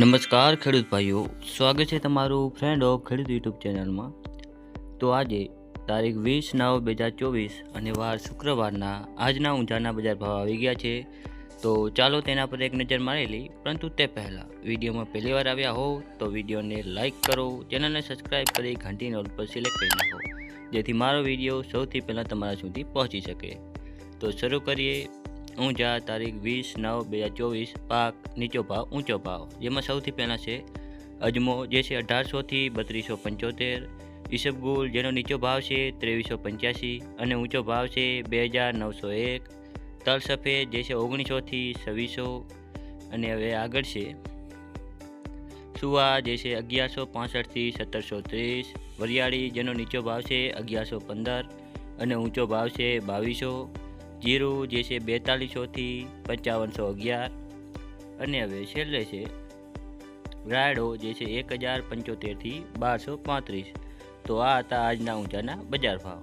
નમસ્કાર ખેડૂત ભાઈઓ, સ્વાગત છે તમારું ફ્રેન્ડ ઓફ ખેડૂત યુટ્યુબ ચેનલમાં તો આજે તારીખ વીસ નવ બે હજાર ચોવીસ અને વાર શુક્રવારના આજના ઊંઝાના બજાર ભાવ આવી ગયા છે. તો ચાલો તેના પર એક નજર મારેલી પરંતુ તે પહેલાં વિડીયોમાં પહેલી વાર આવ્યા હો તો વિડીયોને લાઇક કરો, ચેનલને સબસ્ક્રાઈબ કરી ઘંટી નોટ પર સિલેક્ટ કરી નાખો, જેથી મારો વીડિયો સૌથી પહેલાં તમારા સુધી પહોંચી શકે. તો શરૂ કરીએ ઊંઝા તારીખ વીસ, નવ, બે હજાર ચોવીસ, પાક નીચો ભાવ, ઊંચો ભાવ. જેમાં સૌથી પહેલાં છે અજમો, જે છે અઢારસોથી બત્રીસો પંચોતેર. ઈસબગુલ જેનો નીચો ભાવ છે ત્રેવીસો પંચ્યાસી અને ઊંચો ભાવ છે બે હજાર નવસો એક. તલ સફેદ, જે છે ઓગણીસોથી છવ્વીસો. અને હવે આગળ છે સુવા, જે છે અગિયારસો પાસઠથી સત્તરસો ત્રીસ. વરિયાળી, જેનો નીચો ભાવ છે અગિયારસો પંદર અને ઊંચો ભાવ છે બાવીસો. જીરું, જે છે બેતાલીસોથી પંચાવનસો અગિયાર. અને હવે છેલ્લે છે, રાયડો જે છે એક હજાર પંચોતેરથી બારસો પાંત્રીસ. તો આ હતા આજના ઊંચાના બજાર ભાવ.